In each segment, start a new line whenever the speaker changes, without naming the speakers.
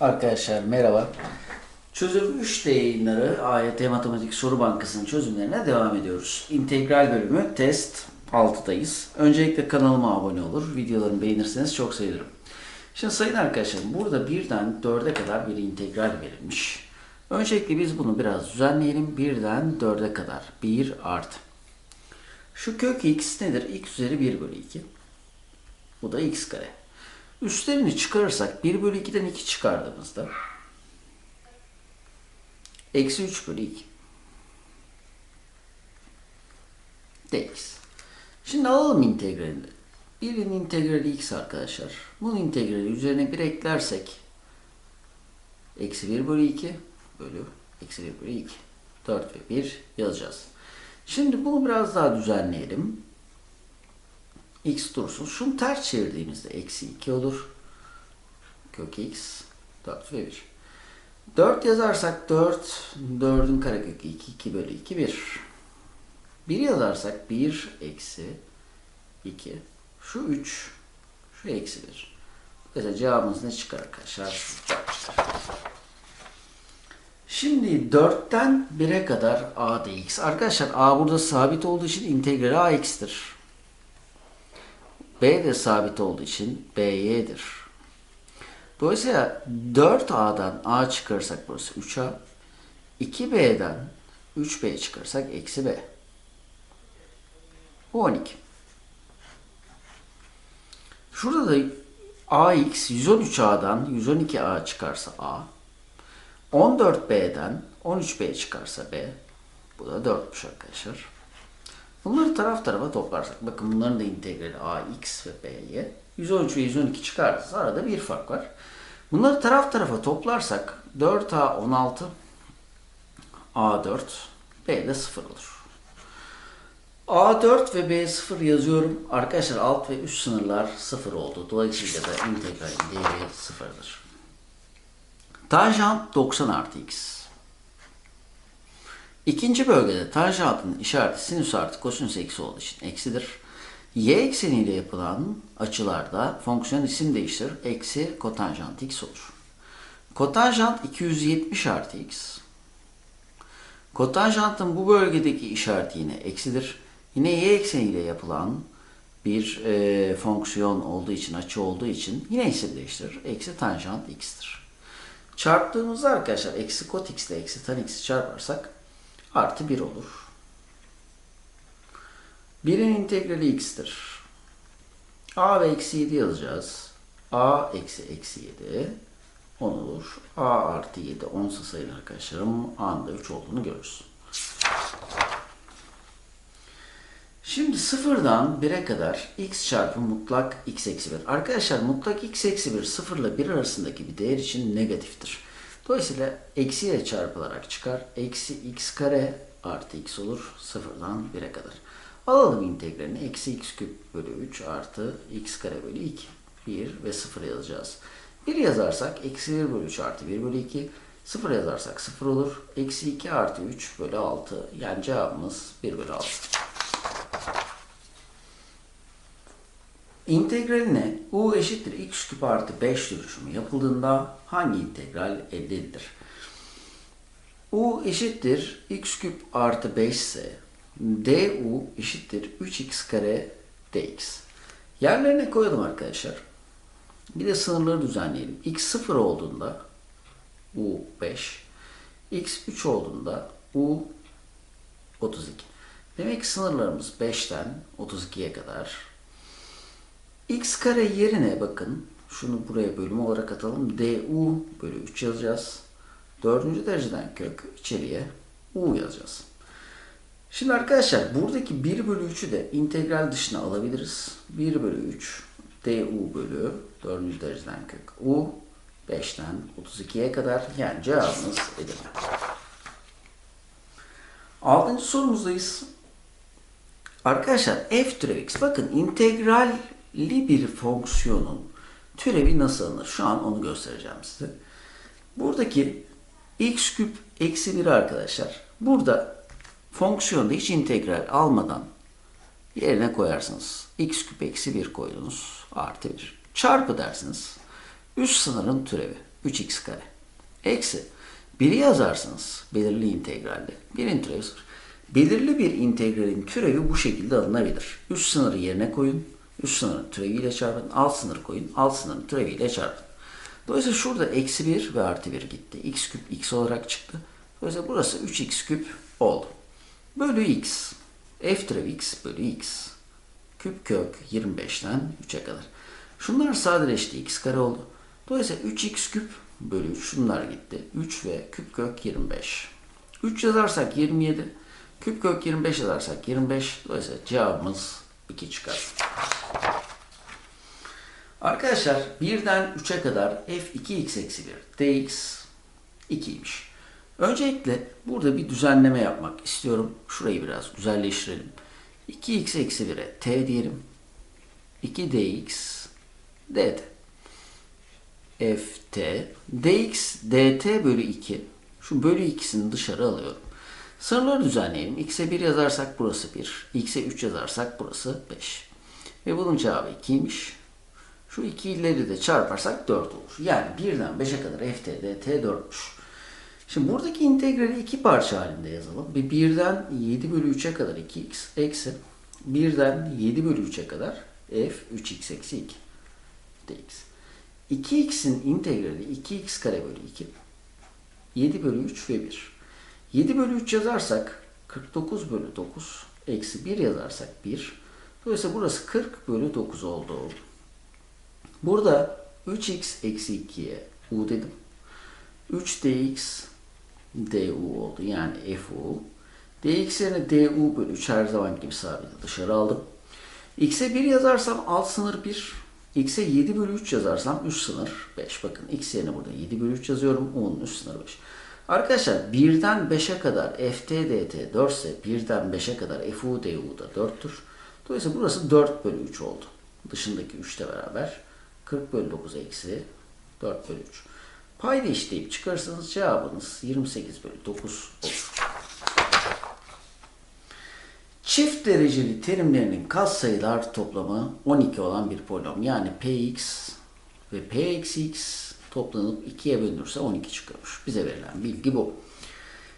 Arkadaşlar merhaba. Çözüm 3 yayınları AYT Matematik Soru Bankası'nın çözümlerine devam ediyoruz. İntegral bölümü test 6'dayız. Öncelikle kanalıma abone olur, videolarımı beğenirseniz çok sevinirim. Şimdi sayın arkadaşlarım burada birden 4'e kadar bir integral verilmiş. Öncelikle biz bunu biraz düzenleyelim. Birden 4'e kadar. 1 artı. Şu kök x nedir? x üzeri 1 bölü 2. Bu da x kare. Üstlerini çıkarırsak 1 bölü 2'den 2 çıkardığımızda eksi 3 bölü 2 dx. Şimdi alalım integralini. Birinin integrali x arkadaşlar. Bunun integrali üzerine 1 eklersek eksi 1 bölü 2 bölü eksi 1 bölü 2. 4 ve 1 yazacağız. Şimdi bunu biraz daha düzenleyelim x dursun. Şunu ters çevirdiğimizde eksi 2 olur. Kök x 4 ve 1. 4 yazarsak 4, 4'ün karekökü 2, 2 bölü 2, 1. 1 yazarsak 1 eksi 2. Şu 3, şu eksi 1. Mesela cevabımız ne çıkar arkadaşlar? Şimdi 4'ten 1'e kadar a dx. Arkadaşlar a burada sabit olduğu için integrali a x'tir. B de sabit olduğu için BY'dir. Dolayısıyla 4A'dan A çıkarırsak burası 3A. 2B'den 3B çıkarırsak eksi B. Bu 12. Şurada da AX 113A'dan 112A çıkarsa A. 14B'den 13B çıkarsa B. Bu da 4'müş arkadaşlar. Bunları taraf tarafa toplarsak, bakın bunların da integrali ax ve b'ye 113 ve 112 çıkartırsa arada bir fark var. Bunları taraf tarafa toplarsak 4a 16, a4, b de 0 olur. A4 ve B0 yazıyorum. Arkadaşlar alt ve üst sınırlar 0 oldu. Dolayısıyla da integralin değeri 0'dır. Tanjant 90 artı x. İkinci bölgede tanjantın işareti sinüs artı kosinüs eksi olduğu için eksidir. Y ekseniyle yapılan açılarda fonksiyon isim değiştirir. Eksi kotanjant x olur. Kotanjant 270 artı x. Kotanjantın bu bölgedeki işareti yine eksidir. Yine y ekseniyle yapılan bir e, fonksiyon olduğu için, açı olduğu için yine isim değiştirir. Eksi tanjant x'tir. Çarptığımızda arkadaşlar eksi kot x ile eksi tan x'i çarparsak artı 1 olur. 1'in integrali x'tir. a ve eksi 7 yazacağız. a eksi eksi 7 10 olur. a artı 7 10 sayın arkadaşlarım a'nın da 3 olduğunu görürüz. Şimdi sıfırdan 1'e kadar x çarpı mutlak x eksi 1. Arkadaşlar mutlak x eksi 1 sıfır ile 1 arasındaki bir değer için negatiftir. Dolayısıyla eksiyle çarpılarak çıkar. Eksi x kare artı x olur sıfırdan 1'e kadar. Alalım integralini. Eksi x küp bölü 3 artı x kare bölü 2. 1 ve 0 yazacağız. 1 yazarsak eksi 1 bölü 3 artı 1 bölü 2. 0 yazarsak 0 olur. Eksi 2 artı 3 bölü 6. Yani cevabımız 1 bölü 6. İntegraline u eşittir x küp artı 5 dönüşümü yapıldığında hangi integral elde edilir? u eşittir x küp artı 5 ise du eşittir 3x kare dx. Yerlerine koyalım arkadaşlar. Bir de sınırları düzenleyelim. x 0 olduğunda u 5, x 3 olduğunda u 32. Demek ki sınırlarımız 5'ten 32'ye kadar x kare yerine bakın şunu buraya bölüm olarak atalım. du bölü 3 yazacağız. Dördüncü dereceden kök içeriye u yazacağız. Şimdi arkadaşlar buradaki 1 bölü 3'ü de integral dışına alabiliriz. 1 bölü 3 du bölü dördüncü dereceden kök u 5'ten 32'ye kadar yani cevabımız Edirne. Altıncı sorumuzdayız. Arkadaşlar f türev x bakın integral li bir fonksiyonun türevi nasıl alınır? Şu an onu göstereceğim size. Buradaki x küp eksi 1 arkadaşlar. Burada fonksiyonda hiç integral almadan yerine koyarsınız. x küp eksi 1 koydunuz. Artı 1. Çarpı dersiniz. Üst sınırın türevi. 3x kare. Eksi 1'i yazarsınız belirli integralde. 1'in türevi 0. Belirli bir integralin türevi bu şekilde alınabilir. Üst sınırı yerine koyun. Üst sınırın türeviyle çarpın. Alt sınırı koyun. Alt sınırın türeviyle çarpın. Dolayısıyla şurada eksi 1 ve artı 1 gitti. x küp x olarak çıktı. Dolayısıyla burası 3x küp oldu. Bölü x. f türevi x bölü x. Küp kök 25'ten 3'e kadar. Şunlar sadeleşti. x kare oldu. Dolayısıyla 3x küp bölü 3 şunlar gitti. 3 ve küp kök 25. 3 yazarsak 27. Küp kök 25 yazarsak 25. Dolayısıyla cevabımız 2 çıkar. Arkadaşlar 1'den 3'e kadar f2x eksi 1 dx 2'ymiş. Öncelikle burada bir düzenleme yapmak istiyorum. Şurayı biraz güzelleştirelim. 2x eksi 1'e t diyelim. 2 dx dt. ft dx dt bölü 2. Şu bölü 2'sini dışarı alıyorum. Sınırları düzenleyelim. x'e 1 yazarsak burası 1. x'e 3 yazarsak burası 5. Ve bunun cevabı 2'ymiş. Şu iki ileri de çarparsak 4 olur. Yani 1'den 5'e kadar ft dt 4'müş. Şimdi buradaki integrali iki parça halinde yazalım. Bir 1'den 7 bölü 3'e kadar 2x eksi 1'den 7 bölü 3'e kadar f 3x eksi 2 dx. 2x'in integrali 2x kare bölü 2. 7 bölü 3 ve 1. 7 bölü 3 yazarsak 49 bölü 9 eksi 1 yazarsak 1. Dolayısıyla burası 40 bölü 9 oldu. Burada 3x eksi 2'ye u dedim. 3 dx du oldu. Yani fu. dx yerine du bölü 3 her zaman gibi sabit dışarı aldım. x'e 1 yazarsam alt sınır 1. x'e 7 bölü 3 yazarsam üst sınır 5. Bakın x yerine burada 7 bölü 3 yazıyorum. u'nun üst sınırı 5. Arkadaşlar 1'den 5'e kadar ft dt 4 ise 1'den 5'e kadar fu du da 4'tür. Dolayısıyla burası 4 bölü 3 oldu. Dışındaki 3 ile beraber 40 bölü 9 eksi 4 bölü 3. Payda işleyip çıkarırsanız cevabınız 28 bölü 9 olur. Çift dereceli terimlerinin katsayılar toplamı 12 olan bir polinom. Yani px ve p eksi x toplanıp 2'ye bölünürse 12 çıkıyormuş. Bize verilen bilgi bu.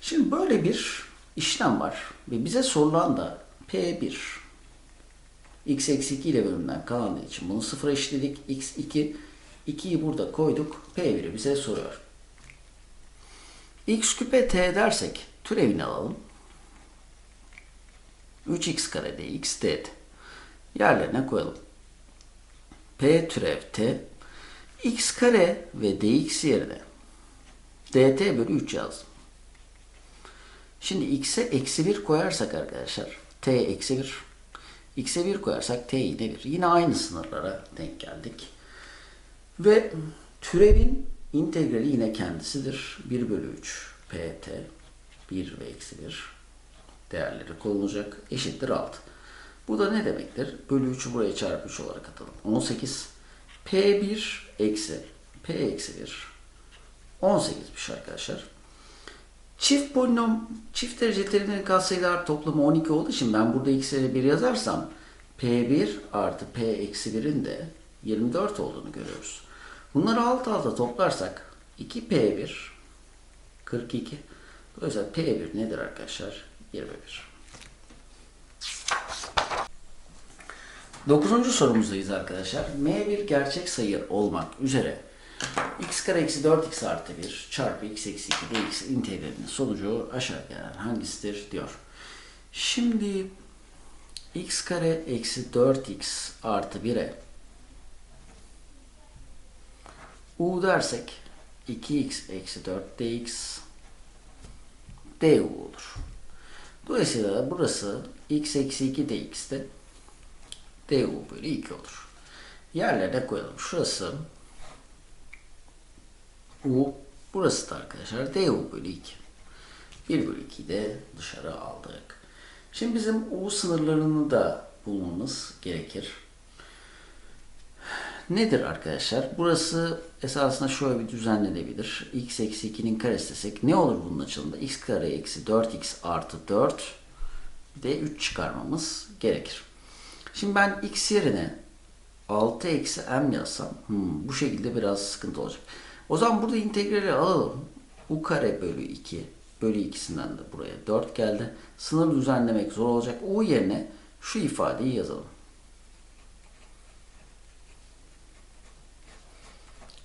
Şimdi böyle bir işlem var ve bize sorulan da p1 x eksi 2 ile bölümden kalandığı için bunu sıfıra eşitledik. x2 2'yi burada koyduk. P1'i bize soruyor. x küpe t dersek türevini alalım. 3x kare dx dt. Yerlerine koyalım. P türev t x kare ve dx yerine dt bölü 3 yazdım. Şimdi x'e eksi 1 koyarsak arkadaşlar t eksi 1 x'e 1 koyarsak t yine 1. Yine aynı sınırlara denk geldik. Ve türevin integrali yine kendisidir. 1 bölü 3 pt 1 ve eksi 1 değerleri konulacak. Eşittir 6. Bu da ne demektir? Bölü 3'ü buraya çarpı 3 olarak atalım. 18 p1 eksi p eksi 1 18'miş arkadaşlar. Çift polinom, çift derece terimlerin katsayılar toplamı 12 olduğu için ben burada x'e 1 yazarsam p1 artı p eksi 1'in de 24 olduğunu görüyoruz. Bunları alt alta toplarsak 2p1 42. Dolayısıyla p1 nedir arkadaşlar? 21. Dokuzuncu sorumuzdayız arkadaşlar. m bir gerçek sayı olmak üzere x kare eksi 4x artı 1 çarpı x eksi 2 dx integralinin sonucu aşağı gelen hangisidir diyor. Şimdi x kare eksi 4x artı 1'e u dersek 2x eksi 4 dx du olur. Dolayısıyla burası x eksi 2 dx'te du bölü 2 olur. Yerlerine koyalım. Şurası u. Burası da arkadaşlar du bölü 2. 1 bölü 2'yi de dışarı aldık. Şimdi bizim u sınırlarını da bulmamız gerekir. Nedir arkadaşlar? Burası esasında şöyle bir düzenlenebilir. x eksi 2'nin karesi desek ne olur bunun açılımda? x kare eksi 4x artı 4 de 3 çıkarmamız gerekir. Şimdi ben x yerine 6 eksi m yazsam hmm, bu şekilde biraz sıkıntı olacak. O zaman burada integrali alalım. U kare bölü 2 bölü ikisinden de buraya 4 geldi. Sınır düzenlemek zor olacak. U yerine şu ifadeyi yazalım.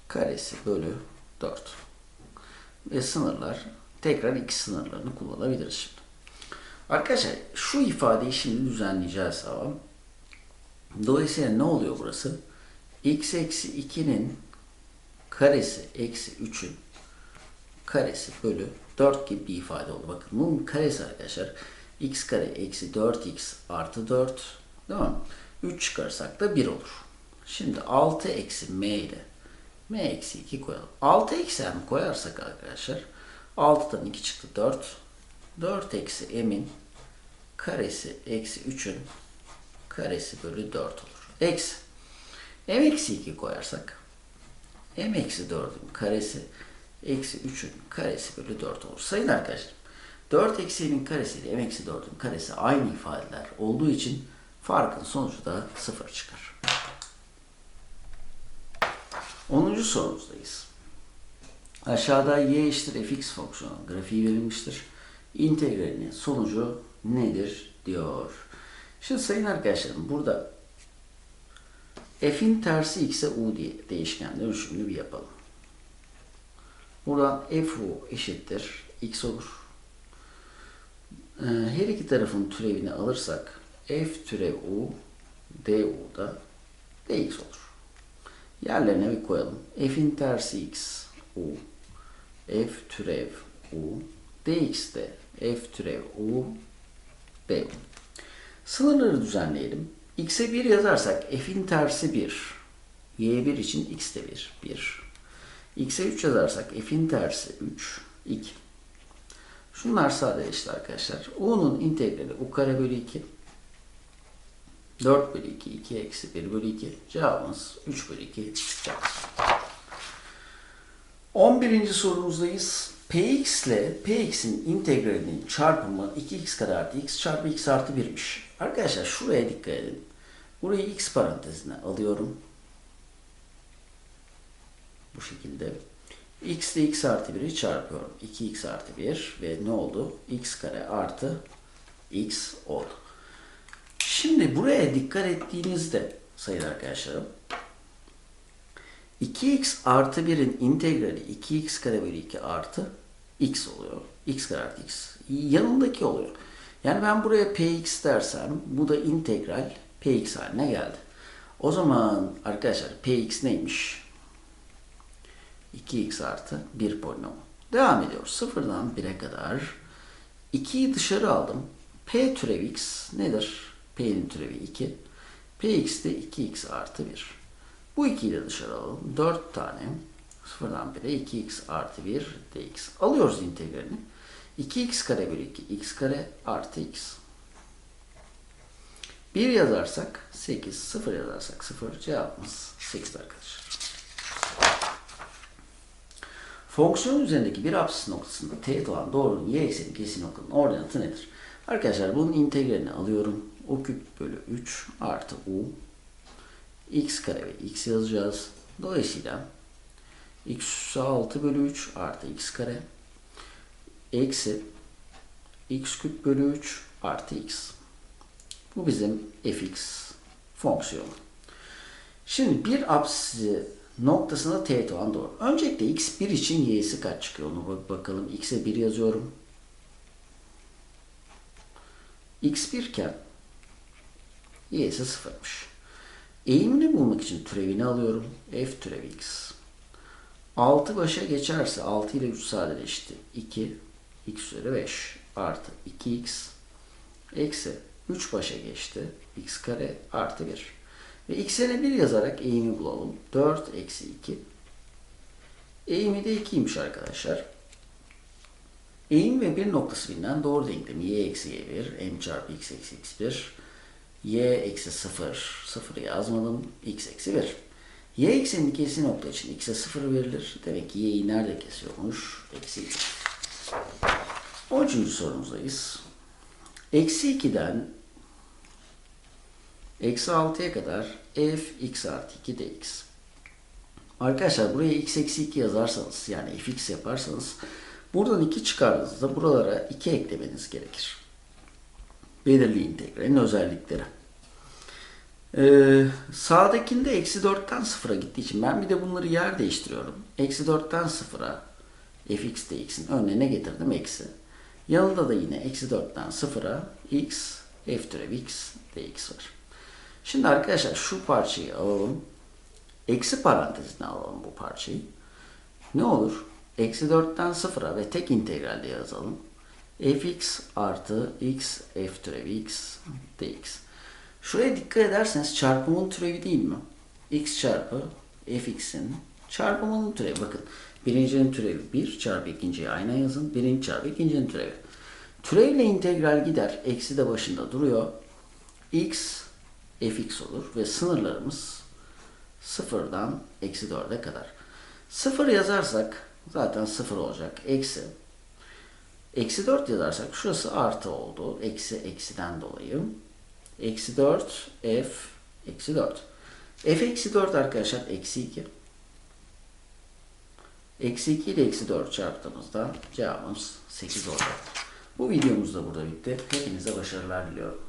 Karesi bölü 4. Ve sınırlar tekrar iki sınırlarını kullanabiliriz şimdi. Arkadaşlar şu ifadeyi şimdi düzenleyeceğiz tamam. Dolayısıyla ne oluyor burası? x eksi 2'nin karesi eksi 3'ün karesi bölü 4 gibi bir ifade oldu. Bakın bunun karesi arkadaşlar x kare eksi 4x artı 4 değil mi? 3 çıkarsak da 1 olur. Şimdi 6 eksi m ile m eksi 2 koyalım. 6 eksi m koyarsak arkadaşlar 6'dan 2 çıktı 4. 4 eksi m'in karesi eksi 3'ün karesi bölü 4 olur. Eksi. m eksi 2 koyarsak m eksi 4'ün karesi eksi 3'ün karesi bölü 4 olur. Sayın arkadaşlar 4 eksi m'in karesi ile m eksi 4'ün karesi aynı ifadeler olduğu için farkın sonucu da 0 çıkar. 10. sorumuzdayız. Aşağıda y eşittir fx fonksiyonu grafiği verilmiştir. İntegralinin sonucu nedir diyor. Şimdi sayın arkadaşlarım burada f'in tersi x'e u diye değişken dönüşümünü bir yapalım. Buradan fu eşittir x olur. Ee, her iki tarafın türevini alırsak f türev u du da dx olur. Yerlerine bir koyalım. f'in tersi x u f türev u dx de f türev u du. Sınırları düzenleyelim. X'e 1 yazarsak f'in tersi 1. y1 için x de 1. 1. x'e 3 yazarsak f'in tersi 3. 2. Şunlar sadeleşti arkadaşlar. u'nun integrali u kare bölü 2. 4 bölü 2, 2 eksi 1 bölü 2. Cevabımız 3 bölü 2 çıkacak. 11. sorumuzdayız. Px ile Px'in integralinin çarpımı 2x kare artı x çarpı x artı 1'miş. Arkadaşlar şuraya dikkat edin. Burayı x parantezine alıyorum. Bu şekilde. x ile x artı 1'i çarpıyorum. 2x artı 1 ve ne oldu? x kare artı x oldu. Şimdi buraya dikkat ettiğinizde sayın arkadaşlarım 2x artı 1'in integrali 2x kare bölü 2 artı x oluyor. x kare artı x. Yanındaki oluyor. Yani ben buraya px dersem bu da integral px haline geldi. O zaman arkadaşlar px neymiş? 2x artı 1 polinom. Devam ediyoruz. Sıfırdan 1'e kadar 2'yi dışarı aldım. p türev x nedir? p'nin türevi 2. px de 2x artı 1. Bu 2'yi de dışarı alalım. 4 tane sıfırdan 1'e 2x artı 1 dx. Alıyoruz integralini. 2x kare bölü 2 x kare artı x. 1 yazarsak 8, 0 yazarsak 0 cevabımız 8 arkadaşlar. Fonksiyon üzerindeki bir apsis noktasında teğet olan doğrunun y ekseni kesin noktanın ordinatı nedir? Arkadaşlar bunun integralini alıyorum. u küp bölü 3 artı u x kare ve x yazacağız. Dolayısıyla x 6 bölü 3 artı x kare eksi x küp bölü 3 artı x. Bu bizim fx fonksiyonu. Şimdi bir apsisi noktasında teğet olan doğru. Öncelikle x1 için y'si kaç çıkıyor onu bakalım. x'e 1 yazıyorum. x1 iken y'si 0'mış. Eğimini bulmak için türevini alıyorum. f türev x. 6 başa geçerse 6 ile 3 sadeleşti. 2 x üzeri 5 artı 2x eksi 3 başa geçti. x kare artı 1. Ve x'e 1 yazarak eğimi bulalım. 4 eksi 2. Eğimi de 2'ymiş arkadaşlar. Eğim ve 1 noktası bilinen doğru denklemi y eksi y1 m çarpı x eksi x1 y eksi 0 0 yazmadım x eksi 1. Y eksenini kesin nokta için x'e 0 verilir. Demek ki y'yi nerede kesiyormuş? Eksi 2. 13. sorumuzdayız. Eksi 2'den eksi 6'ya kadar f x artı 2 dx. Arkadaşlar buraya x eksi 2 yazarsanız yani fx yaparsanız buradan 2 çıkardığınızda buralara 2 eklemeniz gerekir. Belirli integralin özellikleri. Ee, sağdakinde eksi 4'ten 0'a gittiği için ben bir de bunları yer değiştiriyorum. Eksi 4'ten 0'a fx dx'in önüne getirdim eksi. Yanında da yine eksi 4'ten 0'a x f türev x dx var. Şimdi arkadaşlar şu parçayı alalım. Eksi parantezine alalım bu parçayı. Ne olur? Eksi 4'ten 0'a ve tek integralde yazalım. fx artı x f türev x dx. Şuraya dikkat ederseniz çarpımın türevi değil mi? x çarpı fx'in çarpımının türevi. Bakın birincinin türevi 1 çarpı ikinciyi ayna yazın. Birinci çarpı ikincinin türevi. Türevle integral gider. Eksi de başında duruyor. x fx olur ve sınırlarımız sıfırdan eksi 4'e kadar. Sıfır yazarsak zaten sıfır olacak. Eksi. Eksi 4 yazarsak şurası artı oldu. Eksi eksiden dolayı. Eksi 4 f eksi 4. f eksi 4 arkadaşlar eksi 2. Eksi 2 ile eksi 4 çarptığımızda cevabımız 8 olacak. Bu videomuz da burada bitti. Hepinize başarılar diliyorum.